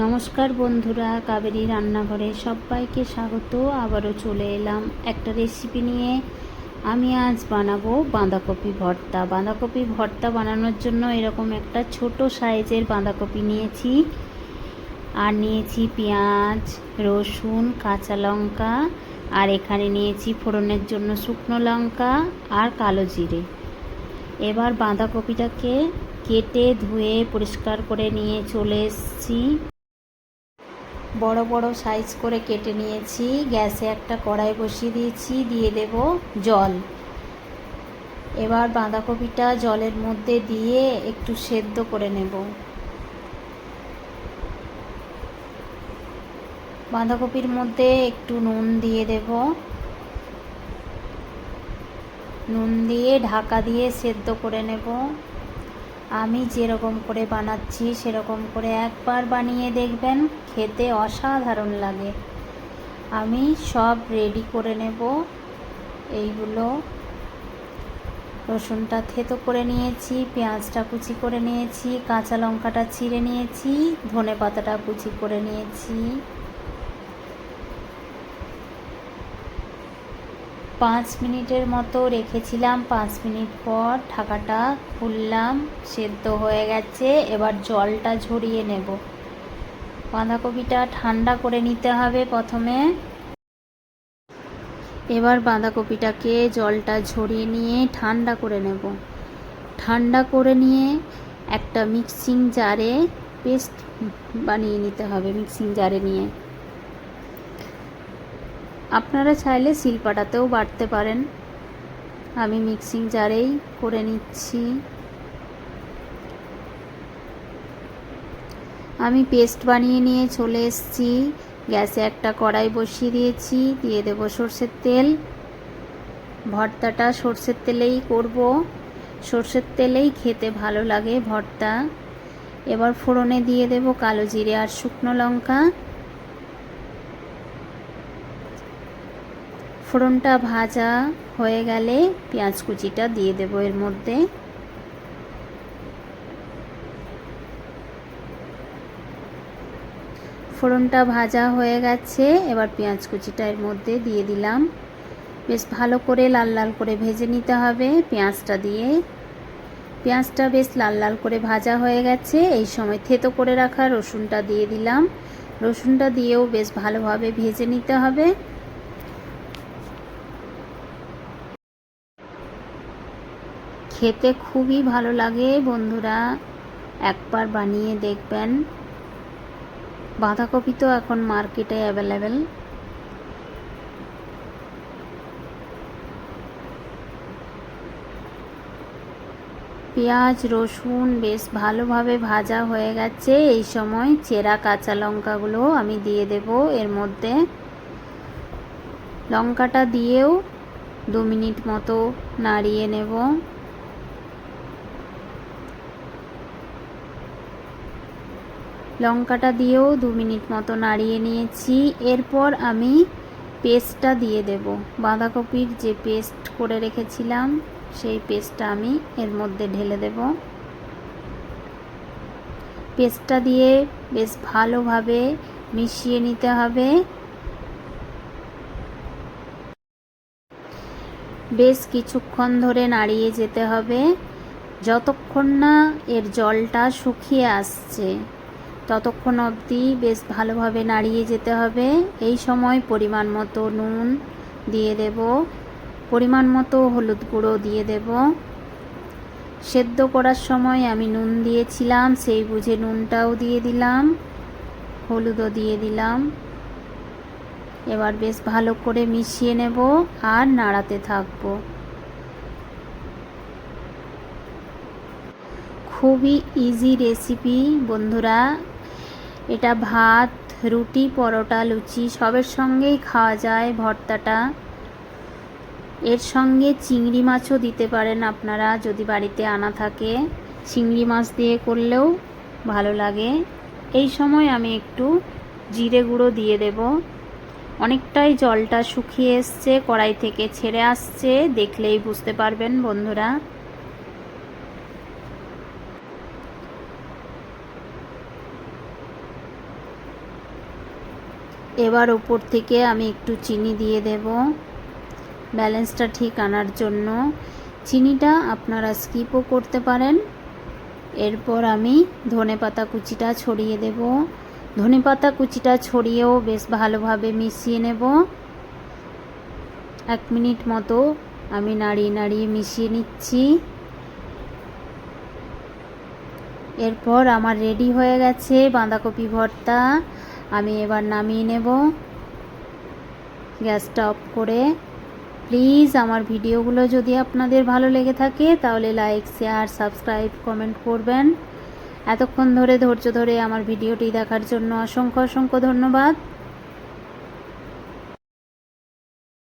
নমস্কার বন্ধুরা, কাবেরী রান্নাঘরে সবাইকে স্বাগত। আবারও চলে এলাম একটা রেসিপি নিয়ে। আমি আজ বানাবো বাঁধাকপি ভর্তা। বাঁধাকপি ভর্তা বানানোর জন্য এরকম একটা ছোট সাইজের বাঁধাকপি নিয়েছি। আর নিয়েছি পেঁয়াজ, রসুন, কাঁচা লঙ্কা। আর এখানে নিয়েছি ফোড়নের জন্য শুকনো লঙ্কা আর কালো জিরে। এবার বাঁধাকপিটাকে কেটে ধুয়ে পরিষ্কার করে নিয়ে চলে এসেছি। বড় বড় সাইজ করে কেটে নিয়েছি। গ্যাসে একটা কড়াই বসিয়ে দিয়েছি, দিয়ে দেব জল। এবার বাঁধাকপিটা জলের মধ্যে দিয়ে একটু সেদ্ধ করে নেব। বাঁধাকপির মধ্যে একটু নুন দিয়ে দেব। নুন দিয়ে ঢাকা দিয়ে সেদ্ধ করে নেব। আমি যেরকম করে বানাচ্ছি, সেরকম করে একবার বানিয়ে দেখবেন, খেতে অসাধারণ লাগে। আমি সব রেডি করে নেব। এইগুলো রসুনটা থেতো করে নিয়েছি, পেঁয়াজটা কুচি করে নিয়েছি, কাঁচা লঙ্কাটা ছিঁড়ে নিয়েছি ধনে পাতাটা কুচি করে নিয়েছি। পাঁচ মিনিটের মতো রেখেছিলাম। পাঁচ মিনিট পর ঢাকাটা খুললাম, সেদ্ধ হয়ে গেছে। এবার জলটা ঝরিয়ে নেব। বাঁধাকপিটা ঠান্ডা করে নিতে হবে প্রথমে। এবার বাঁধাকপিটাকে জলটা ঝরিয়ে নিয়ে ঠান্ডা করে নেব। ঠান্ডা করে নিয়ে একটা মিক্সিং জারে পেস্ট বানিয়ে নিতে হবে, মিক্সিং জারে নিয়ে। আপনারা চাইলে শিলপাটাতেও বাটতে পারেন। আমি মিক্সিং জারেই করে নিচ্ছি। আমি পেস্ট বানিয়ে নিয়ে চলে এসেছি। গ্যাসে একটা কড়াই বসিয়ে দিয়েছি। দিয়ে দেব সর্ষের তেল। ভর্তাটা সর্ষের তেলেই করব। সর্ষের তেলেই খেতে ভালো লাগে ভর্তা। এবার ফোড়নে দিয়ে দেব কালো জিরে আর শুকনো লঙ্কা। ফোড়নটা ভাজা হয়ে গেলে পেঁয়াজ কুচিটা দিয়ে দেবো এর মধ্যে। ফোড়নটা ভাজা হয়ে গেছে, এবার পেঁয়াজ কুচিটা এর মধ্যে দিয়ে দিলাম। বেশ ভালো করে লাল লাল করে ভেজে নিতে হবে পেঁয়াজটা দিয়ে। পেঁয়াজটা বেশ লাল লাল করে ভাজা হয়ে গেছে, এই সময় থেতো করে রাখা রসুনটা দিয়ে দিলাম। রসুনটা দিয়েও বেশ ভালোভাবে ভেজে নিতে হবে। খেতে খুবই ভালো লাগে, বন্ধুরা। একবার বানিয়ে দেখবেন। বাঁধাকপি তো এখন মার্কেটে অ্যাভেলেবেল। পেঁয়াজ, রসুন বেশ ভালোভাবে ভাজা হয়ে গেছে। এই সময় চেরা কাঁচা লঙ্কাগুলো আমি দিয়ে দেব এর মধ্যে। লঙ্কাটা দিয়েও দু মিনিট মতো নাড়িয়ে নেব। লঙ্কাটা দিয়েও দু মিনিট মতো নাড়িয়ে নিয়েছি। এরপর আমি পেস্টটা দিয়ে দেব। বাঁধাকপির যে পেস্ট করে রেখেছিলাম, সেই পেস্টটা আমি এর মধ্যে ঢেলে দেব। পেস্টটা দিয়ে বেশ ভালোভাবে মিশিয়ে নিতে হবে। বেশ কিছুক্ষণ ধরে নাড়িয়ে যেতে হবে। যতক্ষণ না এর জলটা শুকিয়ে আসছে ততক্ষণ অবধি বেশ ভালোভাবে নাড়িয়ে যেতে হবে। এই সময় পরিমাণ মতো নুন দিয়ে দেব। পরিমাণ মতো হলুদ গুঁড়ো দিয়ে দেব। সেদ্ধ করার সময় আমি নুন দিয়েছিলাম, সেই বুঝে নুনটাও দিয়ে দিলাম, হলুদও দিয়ে দিলাম। এবার বেশ ভালো করে মিশিয়ে নেব আর নাড়াতে থাকব। খুবই ইজি রেসিপি বন্ধুরা। এটা ভাত, রুটি, পরোটা, লুচি, সবের সঙ্গেই খাওয়া যায় ভর্তাটা। এর সঙ্গে চিংড়ি মাছও দিতে পারেন আপনারা যদি বাড়িতে আনা থাকে। চিংড়ি মাছ দিয়ে করলেও ভালো লাগে। এই সময় আমি একটু জিরে গুঁড়ো দিয়ে দেব। অনেকটাই জলটা শুকিয়ে এসছে, কড়াই থেকে ছেড়ে আসছে, দেখলেই বুঝতে পারবেন বন্ধুরা। এবার ওপর থেকে আমি একটু চিনি দিয়ে দেব। ব্যালেন্সটা ঠিক আনার জন্য। চিনিটা আপনারা স্কিপও করতে পারেন। এরপর আমি ধনেপাতা কুচিটা ছড়িয়ে দেব। ধনেপাতা কুচিটা ছড়িয়েও বেশ ভালোভাবে মিশিয়ে নেব। এক মিনিট মতো আমি নাড়িয়ে নাড়িয়ে মিশিয়ে নিচ্ছি। এরপর আমার রেডি হয়ে গেছে বাঁধাকপি ভর্তা। আমি এবার নামিয়ে নেব। গ্যাসটা অফ করে। প্লিজ আমার ভিডিওগুলো যদি আপনাদের ভালো লেগে থাকে, তাহলে লাইক, শেয়ার, সাবস্ক্রাইব, কমেন্ট করবেন। এতক্ষণ ধরে, ধৈর্য ধরে আমার ভিডিওটি দেখার জন্য অসংখ্য অসংখ্য ধন্যবাদ।